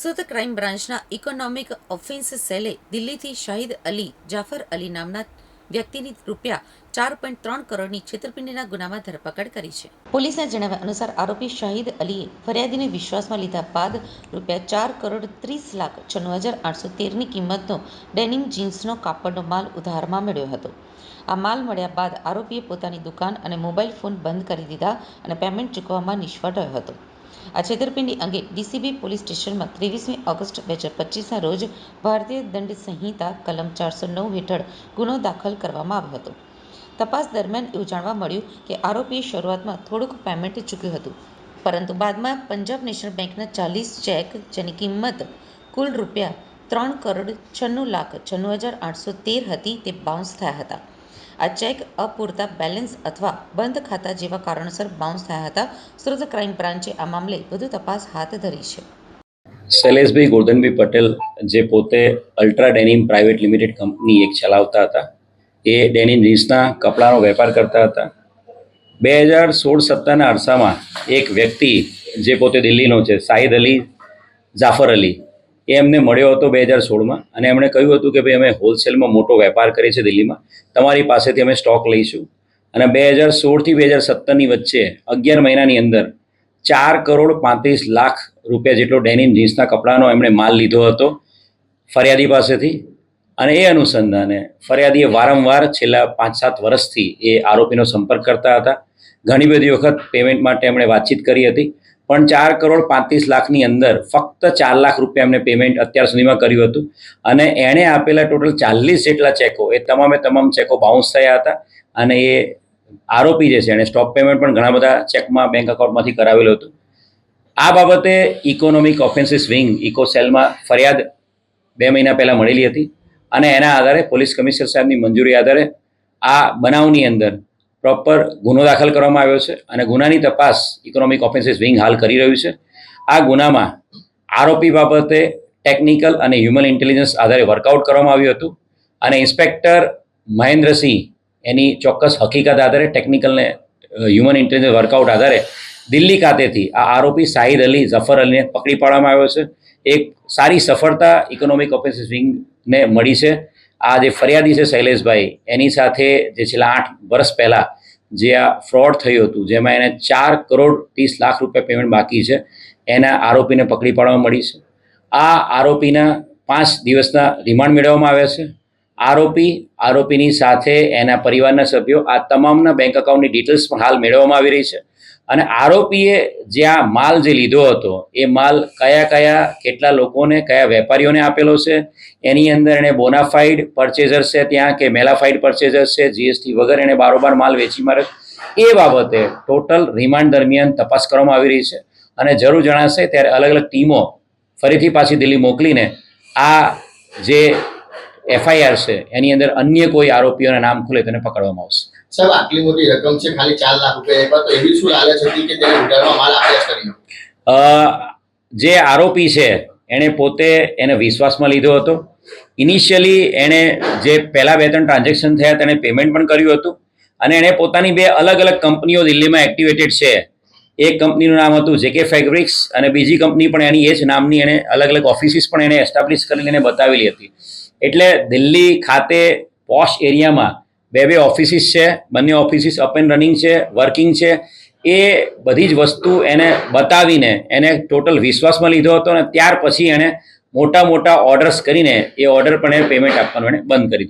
Surat crime બ્રાન્ચના economic offence સેલે દિલ્હીથી શાહિદ અલી, જાફર અલી નામના વ્યક્તિની રૂપિયા ચાર પોઈન્ટ ત્રણ કરોડની છેતરપિંડીના ગુનામાં ધરપકડ કરી છે. પોલીસના જણાવ્યા અનુસાર આરોપી શાહિદ અલીએ ફરિયાદીને વિશ્વાસમાં લીધા બાદ રૂપિયા ચાર કરોડ ત્રીસ લાખ છન્નું હજાર આઠસો તેરની કિંમતનો ડેનિમ જીન્સનો કાપડનો માલ ઉધારમાં મળ્યો હતો. આ માલ મળ્યા બાદ આરોપીએ પોતાની દુકાન અને મોબાઈલ ફોન બંધ કરી દીધા અને પેમેન્ટ ચૂકવવામાં નિષ્ફળ રહ્યો હતો. આ છેતરપિંડી અંગે ડીસીબી પોલીસ સ્ટેશનમાં ત્રેવીસમી ઓગસ્ટ બે હજાર પચીસના રોજ ભારતીય દંડ સંહિતા કલમ ચારસો નવ હેઠળ ગુનો દાખલ કરવામાં આવ્યો હતો. તપાસ દરમિયાન એવું જાણવા મળ્યું કે આરોપીએ શરૂઆતમાં થોડુંક પેમેન્ટ ચૂક્યું હતું, પરંતુ બાદમાં પંજાબ નેશનલ બેંકના ચાલીસ ચેક જેની કિંમત કુલ રૂપિયા ત્રણ કરોડ છન્નું લાખ છન્નું હજાર આઠસો તેર હતી તે બાઉન્સ થયા હતા. આ ચેક અપૂરતા બેલેન્સ અથવા બંધ ખાતા જેવા કારણોસર બાઉન્સ થયા હતા. સુરત ક્રાઇમ બ્રાન્ચે આ મામલે વધુ તપાસ હાથ ધરી છે. શૈલેષભાઈ ગોરધનભાઈ પટેલ જે પોતે Ultra Denim private limited company એક ચલાવતા હતા. એ ડેનિમ જીન્સના કપડાનો વેપાર કરતા હતા. બે હજાર સોળ સત્તરના અરસામાં એક વ્યક્તિ જે પોતે દિલ્હીનો છે, સાહિદ અલી જાફર અલી એ એમને મળ્યો હતો બે હજાર સોળમાં અને એમણે કહ્યું હતું કે ભાઈ અમે હોલસેલમાં મોટો વેપાર કરીએ છીએ દિલ્હીમાં. તમારી પાસેથી અમે સ્ટોક લઈશું. અને બે હજાર સોળથી બે હજાર સત્તરની વચ્ચે અગિયાર મહિનાની અંદર ચાર કરોડ પાંત્રીસ લાખ રૂપિયા જેટલો ડેનિમ જીન્સના કપડાનો એમણે માલ લીધો હતો ફરિયાદી પાસેથી. અને એ અનુસંધાને ફરિયાદીએ વારંવાર છેલ્લા પાંચ સાત વર્ષથી એ આરોપીનો સંપર્ક કરતા હતા. ઘણી બધી વખત પેમેન્ટ માટે એમણે વાતચીત કરી હતી. પણ ચાર કરોડ પાંત્રીસ લાખની અંદર ફક્ત ચાર લાખ રૂપિયા એમને પેમેન્ટ અત્યાર સુધીમાં કર્યું હતું. અને એણે આપેલા ટોટલ ચાલીસ જેટલા ચેકો, એ તમામે તમામ ચેકો બાઉન્સ થયા હતા. અને એ આરોપી જે છે, એણે સ્ટોપ પેમેન્ટ પણ ઘણા બધા ચેકમાં બેંક અકાઉન્ટમાંથી કરાવેલું હતું. આ બાબતે ઇકોનોમિક ઓફેન્સીસ વિંગ ઇકો સેલમાં ફરિયાદ બે મહિના પહેલાં મળેલી હતી. અને એના આધારે પોલીસ કમિશનર સાહેબની મંજૂરી આધારે આ બનાવની અંદર પ્રોપર ગુનો દાખલ કરવામાં આવ્યો છે અને ગુનાની તપાસ ઇકોનોમિક ઓફેન્સીસ વિંગ હાલ કરી રહ્યું છે. આ ગુનામાં આરોપી બાબતે ટેકનિકલ અને હ્યુમન ઇન્ટેલિજન્સ આધારે વર્કઆઉટ કરવામાં આવ્યું હતું અને ઇન્સ્પેક્ટર મહેન્દ્રસિંહ એની ચોક્કસ હકીકત આધારે ટેકનિકલને હ્યુમન ઇન્ટેલિજન્સ વર્કઆઉટ આધારે દિલ્હી ખાતેથી આ આરોપી સાહિદ અલી, ઝફર અલીને પકડી પાડવામાં આવ્યો છે. એક સારી સફળતા ઇકોનોમિક ઓફેન્સીસ વિંગને મળી છે. આ જે ફરિયાદી છે શૈલેષભાઈ, એની સાથે જે છેલ્લા આઠ વર્ષ પહેલાં જે આ ફ્રોડ થયું હતું, જેમાં એને ચાર કરોડ ત્રીસ લાખ રૂપિયા પેમેન્ટ બાકી છે, એના આરોપીને પકડી પાડવામાં મળી છે. આ આરોપીના પાંચ દિવસના રિમાન્ડ મેળવવામાં આવ્યા છે. આરોપી, આરોપીની સાથે એના પરિવારના સભ્યો, આ તમામના બેંક એકાઉન્ટની ડિટેલ્સ પણ હાલ મેળવવામાં આવી રહી છે. અને આરોપીએ જ્યાં માલ જે લીધો હતો, એ માલ કયા કયા, કેટલા લોકોને, કયા વેપારીઓને આપેલો છે, એની અંદર એણે બોનાફાઈડ પરચેઝર છે ત્યાં કે મેલાફાઈડ પરચેઝર છે જીએસટી વગર એણે બારોબાર માલ વેચી મારે એ બાબતે ટોટલ રિમાન્ડ દરમિયાન તપાસ કરવામાં આવી રહી છે અને જરૂર જણાશે ત્યારે અલગ અલગ ટીમો ફરીથી પાછી દિલ્હી મોકલીને આ જે એફઆઈઆર છે એની અંદર અન્ય કોઈ આરોપીઓના નામ ખુલે તેને પકડવામાં આવશે. સાહેબ આટલી મોટી રકમ છે ખાલી ચાર લાખ રૂપિયા તો એવી શું લાલચ હતી કે તેને ઉધારમાં માલ આપ્યા કર્યો અ, જે આરોપી છે એણે પોતે એને વિશ્વાસમાં લીધો હતો. ઇનિશિયલી એણે જે પહેલાં બે ત્રણ ટ્રાન્ઝેક્શન થયા તેણે પેમેન્ટ પણ કર્યું હતું. અને એણે પોતાની બે અલગ અલગ કંપનીઓ દિલ્હીમાં એક્ટિવેટેડ છે. એક કંપનીનું નામ હતું જેકે ફેબ્રિક્સ અને બીજી કંપની પણ એની એ જ નામની એણે અલગ અલગ ઓફિસીસ પણ એણે એસ્ટાબ્લિશ કરીને બતાવેલી હતી. એટલે દિલ્હી ખાતે પોશ એરિયામાં બે બે ઓફિસીસ છે, બંને ઓફિસીસ અપ એન્ડ રનિંગ છે વર્કિંગ છે. એ બધી જ વસ્તુ એને બતાવીને એને ટોટલ વિશ્વાસમાં લીધો હતો અને ત્યાર પછી એણે મોટા મોટા ઓર્ડર્સ કરીને એ ઓર્ડર પણ એને પેમેન્ટ આપવાનું એણે બંધ કરી